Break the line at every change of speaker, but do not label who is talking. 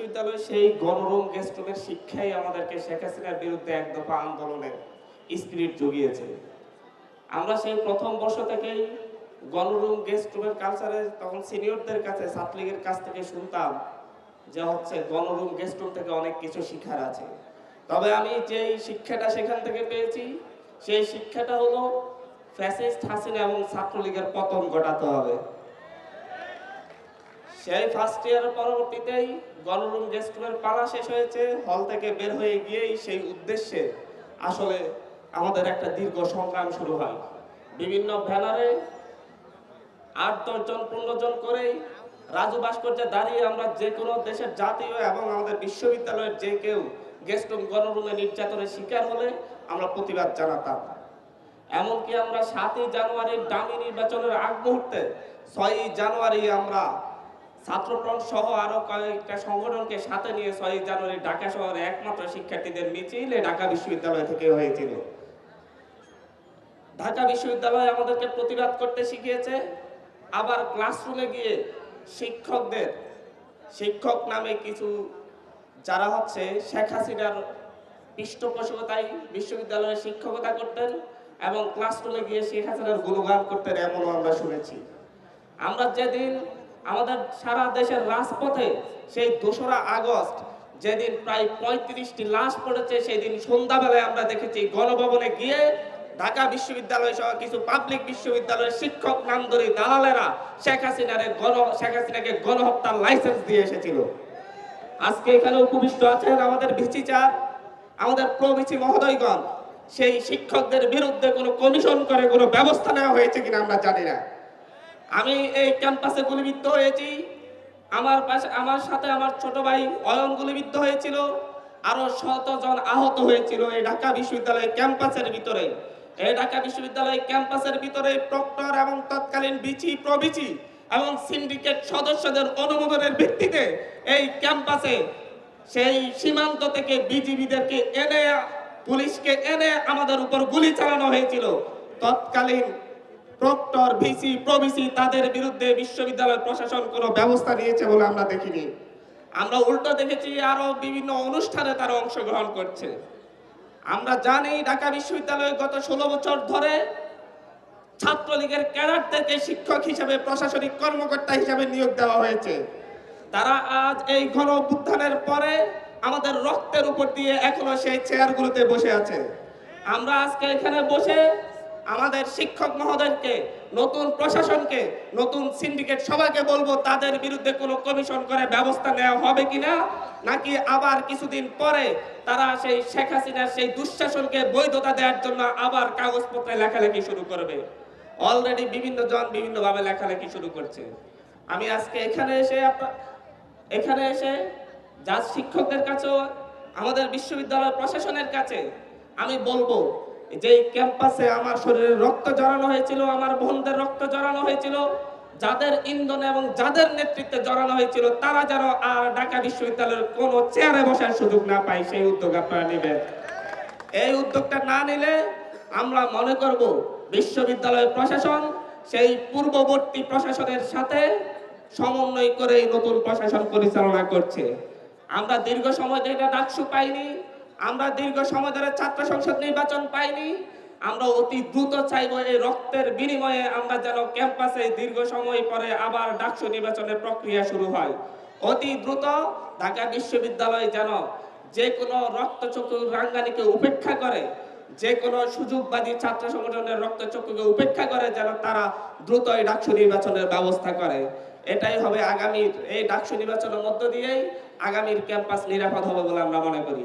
বিশ্ববিদ্যালয় সেই গণরুম গেস্টরুমের শিক্ষাই আমাদেরকে শেখ হাসিনার বিরুদ্ধে এক দফা আন্দোলনের স্পিরিট জুগিয়েছে। আমরা সেই প্রথম বর্ষ থেকেই গণরুম গেস্টরুমের কালচারে তখন সিনিয়রদের কাছে, ছাত্রলীগের কাছ থেকে শুনতাম যে হচ্ছে গণরুম গেস্টরুম থেকে অনেক কিছু শিখার আছে। তবে আমি যেই শিক্ষাটা সেখান থেকে পেয়েছি, সেই শিক্ষাটা হলো ফ্যাসিস্ট হাসিনা এবং ছাত্রলীগের পতন ঘটাতে হবে। সেই ফার্স্ট ইয়ার পরবর্তীতেই গণরুম গেস্টরুমের পালা শেষ হয়েছে। হল থেকে বের হয়ে গিয়েই সেই উদ্দেশ্যে আসলে আমাদের একটা দীর্ঘ সংগ্রাম শুরু হয়। বিভিন্ন ব্যানারে আট দশজন পনেরো জন করেই রাজু ভাস্কর্যে দাঁড়িয়ে আমরা যে কোনো দেশের জাতীয় এবং আমাদের বিশ্ববিদ্যালয়ের যে কেউ গেস্ট রুম গণরুমে নির্যাতনের শিকার হলে আমরা প্রতিবাদ জানাতাম। এমনকি আমরা সাতই জানুয়ারির দামি নির্বাচনের আগ মুহূর্তে ছয়ই জানুয়ারি আমরা ছাত্রফ্রন্ট সহ আরও কয়েকটা সংগঠনকে সাথে নিয়ে ছয় জানুয়ারি ঢাকা শহরে একমাত্র শিক্ষার্থীদের মিছিলে ঢাকা বিশ্ববিদ্যালয় থেকে হয়েছিল। ঢাকা বিশ্ববিদ্যালয় আমাদেরকে প্রতিবাদ করতে শিখিয়েছে, আবার ক্লাসরুমে গিয়ে শিক্ষকদের, শিক্ষক নামে কিছু যারা হচ্ছে শেখ হাসিনার পৃষ্ঠপোষকতায় বিশ্ববিদ্যালয়ে শিক্ষকতা করতেন এবং ক্লাসরুমে গিয়ে শেখ হাসিনার গুণগান করতেন এমনও আমরা শুনেছি। আমরা যেদিন আমাদের সারা দেশের রাজপথে সেই দোসরা আগস্ট যেদিন প্রায় পঁয়ত্রিশটি লাশ পড়েছে সেই দিন সন্ধ্যাবেলায় আমরা দেখেছি গণভবনে গিয়ে ঢাকা বিশ্ববিদ্যালয় সহ কিছু পাবলিক বিশ্ববিদ্যালয়ের শিক্ষক নামধরি দালালেরা শেখ হাসিনার গণ, শেখ হাসিনাকে গণহত্যার লাইসেন্স দিয়ে এসেছিল। আজকে এখানে উপবিষ্ট আছেন আমাদের ভিসি চার আমাদের প্রভিসি মহোদয়গণ। সেই শিক্ষকদের বিরুদ্ধে কোনো কমিশন করে কোনো ব্যবস্থা নেওয়া হয়েছে কিনা আমরা জানি না। আমি এই ক্যাম্পাসে গুলিবিদ্ধ হয়েছি। আমার পাশে, আমার সাথে আমার ছোট ভাই অয়ন গুলিবিদ্ধ হয়েছিল। আরও শতজন আহত হয়েছিল এই ঢাকা বিশ্ববিদ্যালয় ক্যাম্পাসের ভিতরে। এই ঢাকা বিশ্ববিদ্যালয় ক্যাম্পাসের ভিতরে প্রক্টর এবং তৎকালীন বিচি, প্রবিচি এবং সিন্ডিকেট সদস্যদের অনুমোদনের ভিত্তিতে এই ক্যাম্পাসে সেই সীমান্ত থেকে বিজিবিদেরকে এনে, পুলিশকে এনে আমাদের উপর গুলি চালানো হয়েছিল। তৎকালীন প্রক্টর, ভিসি প্রভিসি তাদের বিরুদ্ধে বিশ্ববিদ্যালয় প্রশাসন কোনো ব্যবস্থা নিয়েছে বলে আমরা দেখিনি। আমরা উল্টো দেখেছি আরও বিভিন্ন অনুষ্ঠানে তারা অংশগ্রহণ করছে। আমরা জানি ঢাকা বিশ্ববিদ্যালয়ে গত ষোলো বছর ধরে ছাত্রলীগের ক্যাডারদেরকে শিক্ষক হিসেবে, প্রশাসনিক কর্মকর্তা হিসেবে নিয়োগ দেওয়া হয়েছে। তারা আজ এই ঘন অভ্যুত্থানের পরে আমাদের রক্তের উপর দিয়ে এখনও সেই চেয়ারগুলোতে বসে আছে। আমরা আজকে এখানে বসে আমাদের শিক্ষক মহোদয়কে, নতুন প্রশাসনকে, নতুন সিন্ডিকেট সবাইকে বলব, তাদের বিরুদ্ধে কোনো কমিশন করে ব্যবস্থা নেওয়া হবে কিনা, নাকি আবার কিছুদিন পরে তারা সেই শেখ হাসিনার সেই দুঃশাসনকে বৈধতা দেওয়ার জন্য আবার কাগজপত্রে লেখালেখি শুরু করবে? অলরেডি বিভিন্ন জন বিভিন্নভাবে লেখালেখি শুরু করছে। আমি আজকে এখানে এসে এখানে এসে যা শিক্ষকদের কাছেও, আমাদের বিশ্ববিদ্যালয় প্রশাসনের কাছে আমি বলব যে ক্যাম্পাসে আমার শরীরে রক্ত জড়ানো হয়েছিল, আমার বোনদের রক্ত জড়ানো হয়েছিল, যাদের ইন্ধনে এবং যাদের নেতৃত্বে জড়ানো হয়েছিল, তারা যেন আর ঢাকা বিশ্ববিদ্যালয়ের কোনো চেয়ারে বসার সুযোগ না পায়, সেই উদ্যোগ আপনারা নেবেন। এই উদ্যোগটা না নিলে আমরা মনে করব বিশ্ববিদ্যালয় প্রশাসন, সেই পূর্ববর্তী প্রশাসনের সাথে সমন্বয় করে নতুন প্রশাসন পরিচালনা করছে। আমরা দীর্ঘ সময় ধরে ডাকসু পাইনি আমরা দীর্ঘ সময় ধরে ছাত্র সংসদ নির্বাচন পাইনি। আমরা অতি দ্রুত চাইব এই রক্তের বিনিময়ে আমরা যেন ক্যাম্পাসে দীর্ঘ সময় পরে আবার ডাকসু নির্বাচনের প্রক্রিয়া শুরু হয়। অতি দ্রুত ঢাকা বিশ্ববিদ্যালয় যেন যে কোনো রক্তচক্ষু রাঙ্গানিকে উপেক্ষা করে যে কোনো সুযোগবাদী ছাত্র সংগঠনের রক্তচক্ষুকে উপেক্ষা করে যেন তারা দ্রুত এই ডাকসু নির্বাচনের ব্যবস্থা করে। এটাই হবে আগামীর, এই ডাকসু নির্বাচনের মধ্য দিয়েই আগামীর ক্যাম্পাস নিরাপদ হবে বলে আমরা মনে করি।